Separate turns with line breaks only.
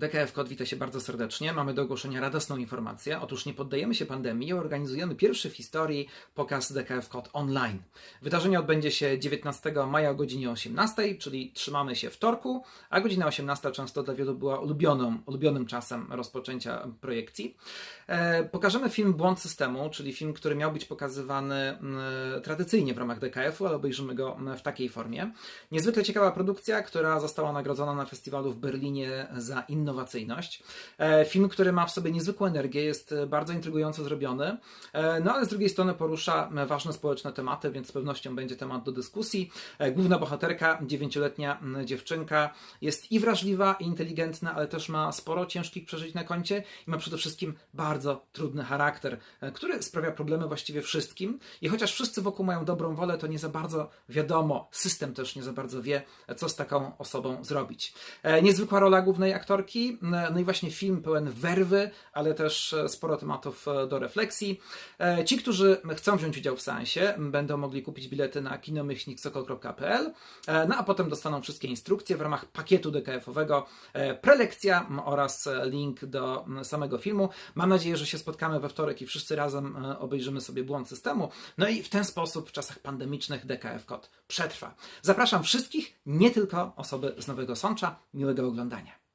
DKF Kod wita się bardzo serdecznie. Mamy do ogłoszenia radosną informację. Otóż nie poddajemy się pandemii organizujemy pierwszy w historii pokaz DKF Kod online. Wydarzenie odbędzie się 19 maja o godzinie 18, czyli trzymamy się wtorku, a godzina 18 często dla wielu była ulubioną, ulubionym czasem rozpoczęcia projekcji. E, pokażemy film Błąd Systemu, czyli film, który miał być pokazywany mm, tradycyjnie w ramach DKF-u, ale obejrzymy go mm, w takiej formie. Niezwykle ciekawa produkcja, która została nagrodzona na festiwalu w Berlinie za innowacyjność. E, Film, który ma w sobie niezwykłą energię, jest e, bardzo intrygująco zrobiony, e, no ale z drugiej strony porusza ważne społeczne tematy, więc z pewnością będzie temat do dyskusji. Główna bohaterka, dziewięcioletnia dziewczynka, jest i wrażliwa, i inteligentna, ale też ma sporo ciężkich przeżyć na koncie i ma przede wszystkim bardzo trudny charakter, który sprawia problemy właściwie wszystkim. I chociaż wszyscy wokół mają dobrą wolę, to nie za bardzo wiadomo, system też nie za bardzo wie, co z taką osobą zrobić. Niezwykła rola głównej aktorki, m, no i właśnie film pełen werwy, ale też e, sporo tematów e, do refleksji. E, Ci, którzy chcą wziąć udział w seansie, będą mogli kupić bilety na kinomyślniksokol.pl, e, no a potem dostaną wszystkie instrukcje w ramach pakietu DKF-owego, e, prelekcja oraz e, link do samego filmu. Mam nadzieję, że się spotkamy we wtorek i wszyscy razem e, obejrzymy sobie błąd systemu. No i w ten sposób w czasach pandemicznych DKF Kod przetrwa. Zapraszam wszystkich, nie tylko osoby z Nowego Sącza. Miłego oglądania.